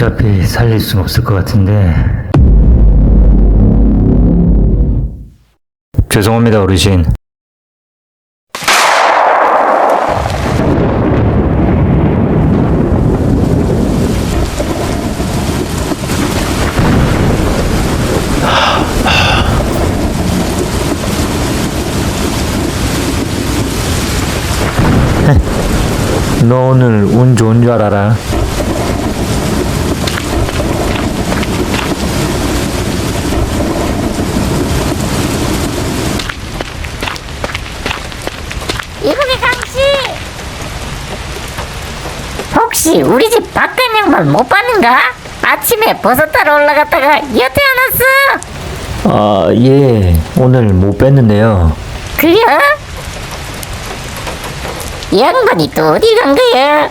어차피 살릴 순 없을 것 같은데. 죄송합니다 어르신. 너 오늘 운 좋은 줄 알아라. 이분이 강씨 혹시 우리 집 바깥 양말 못 봤는가? 아침에 버섯 따러 올라갔다가 여태 안 왔어 아, 예. 오늘 못 뺐는데요. 그래? 이 양반이 또 어디 간 거야?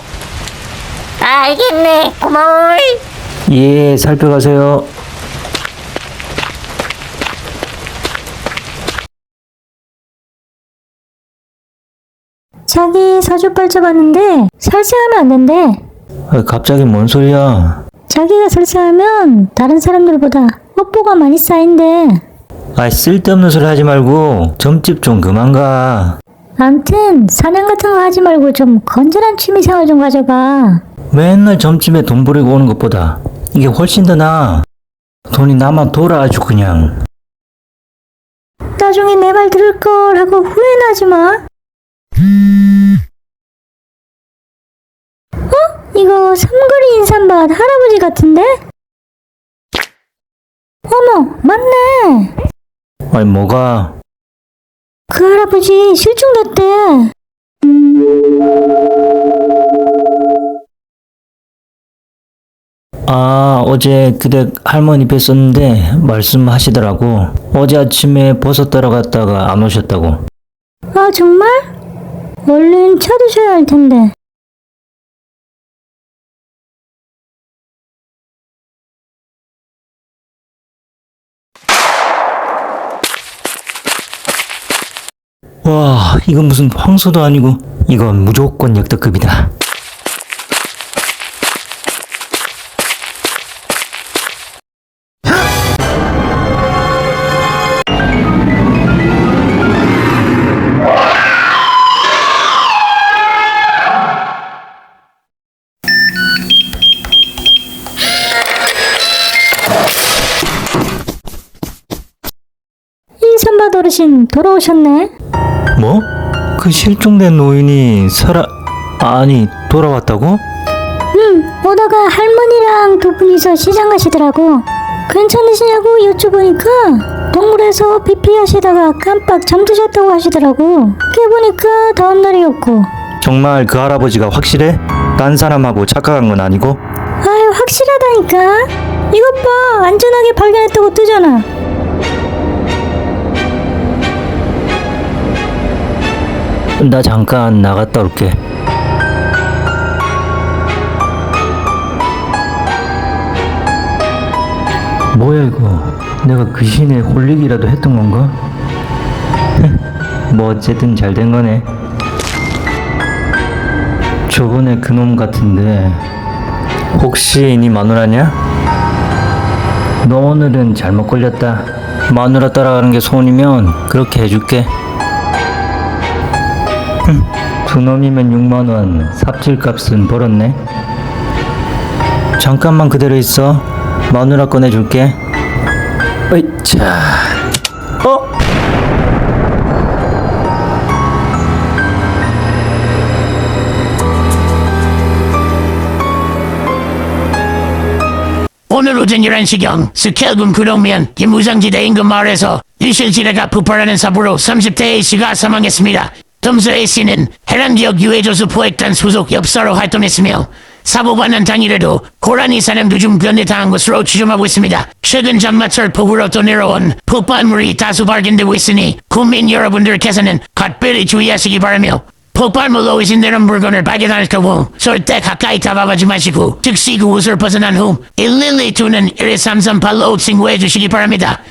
알겠네 고마워 예, 살펴가세요. 자기 사주팔 잡았는데 설사하면 안 된대. 아, 갑자기 뭔 소리야? 자기가 설사하면 다른 사람들보다 뽀뽀가 많이 쌓인대. 아, 쓸데없는 소리 하지 말고 점집 좀 그만 가. 암튼 사냥 같은 거 하지 말고 좀 건전한 취미생활 좀 가져봐. 맨날 점집에 돈 버리고 오는 것보다 이게 훨씬 더 나아. 돈이 나만 돌아 아주 그냥. 나중에 내 말 들을 걸 하고 후회는 하지 마. 어? 이거 삼거리 인삼밭 할아버지 같은데? 어머, 맞네. 아니, 뭐가? 그 할아버지 실종됐대. 아, 어제 그대 할머니 뵀었는데 말씀하시더라고. 어제 아침에 버섯 따러 갔다가 안 오셨다고. 아, 정말? 얼른 차 드셔야 할 텐데. 와, 이건 무슨 황소도 아니고 이건 무조건 역대급이다. 돌아오셨네. 뭐? 그 실종된 노인이 살아 아니 돌아왔다고? 응, 오다가 할머니랑 두 분이서 시장 가시더라고. 괜찮으시냐고 여쭤보니까 동물에서 피피하시다가 깜빡 잠드셨다고 하시더라고. 깨보니까 다음 날이었고. 정말 그 할아버지가 확실해? 딴 사람하고 착각한 건 아니고? 아유, 확실하다니까. 이것 봐, 안전하게 발견했다고 뜨잖아. 나 잠깐 나갔다 올게. 뭐야 이거? 내가 그 신에 홀리기라도 했던 건가? 뭐 어쨌든 잘 된 거네. 저번에 그놈 같은데 혹시 네 마누라냐? 너 오늘은 잘못 걸렸다. 마누라 따라가는 게 소원이면 그렇게 해줄게. 두 놈이면 6만원. 삽질값은 벌었네. 잠깐만 그대로 있어. 마누라 꺼내줄게. 으이차 어? 오늘 오전 11시경 스켈군 구동면 김무장지대 인근 마을에서 리실지대가 폭발하는 사고로 30대 A씨가 사망했습니다. 점수 A씨는 해당 지역 유해조수 포획단 소속 엽사로 활동했으며 사고 관련 당일에도 고라니 사냥 도중 변내당한 것으로 추정하고 있습니다. 최근 장마철 폭우로 내려온 폭발물이 다수 발견되고 있으니 국민 여러분들께서는 각별히 주의하시기 바라며 폭발물로 의심되는 물건을 발견할 경우 절대 가까이 다가가지 마시고 즉시 그곳을 벗어난 후 112는 1233발로 신고해 주시기 바랍니다.